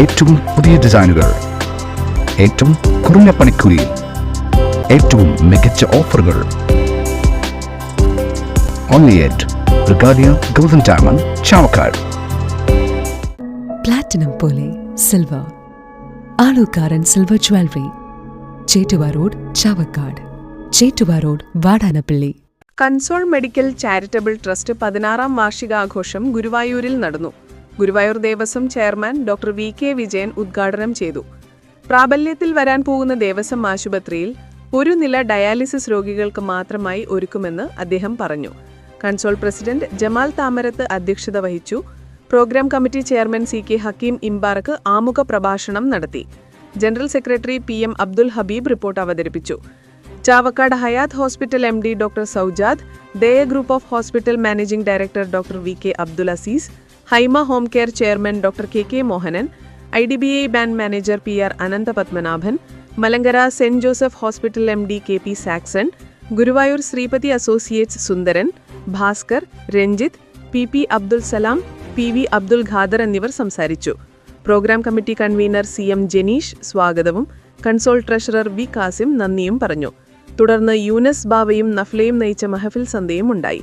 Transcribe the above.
ഏറ്റവും പുതിയ ഡിസൈനുകൾ. ഏറ്റവും കുറഞ്ഞ പണിക്കൂലിയിൽ ഏറ്റവും മികച്ച ഓഫറുകൾ. Only at Regalia golden diamond Chavakkad platinum പോലെ silver Alukkaran silver jewellery Chettuva road Chavakkad Chettuva road Vadanappally console medical charitable trust പതിനാറാം വാർഷികാഘോഷം ഗുരുവായൂരിൽ നടന്നു. Guruvayur Devaswom chairman doctor V K Vijayan ഉദ്ഘാടനം ചെയ്തു. പ്രാബല്യത്തിൽ വരാൻ പോകുന്ന ദേവസ്വം ആശുപത്രിയിൽ ഒരു നില ഡയാലിസിസ് രോഗികൾക്ക് മാത്രമായി ഒരുക്കുമെന്ന് അദ്ദേഹം പറഞ്ഞു. കൺസോൾ പ്രസിഡന്റ് ജമാൽ താമരത്ത് അധ്യക്ഷത വഹിച്ചു. Programme committee chairman C K Hakeem embark ആമുഖ പ്രഭാഷണം നടത്തി. General secretary P M Abdul Habeeb report അവതരിപ്പിച്ചു. Chavakkad Hayath hospital M D doctor Saujad Daya group of hospital managing director doctor V K Abdul Azeez Haima home care chairman doctor K K Mohanan I D B I bank manager P R Ananthapadmanabhan Malankara Saint Joseph hospital M D K P Saxon Guruvayur Sreepathi associates Sundaran Bhaskar Ranjith P P Abdul Salam P V Abdul Khader എന്നിവർ സംസാരിച്ചു. Programme committee convener C M Janeesh സ്വാഗതവും console treasurer V Kasim നന്ദിയും പറഞ്ഞു. തുടർന്ന് യൂനസ് ബാവയും നഫ്ലയും നയിച്ച മഹഫിൽ സന്ധ്യയും ഉണ്ടായി.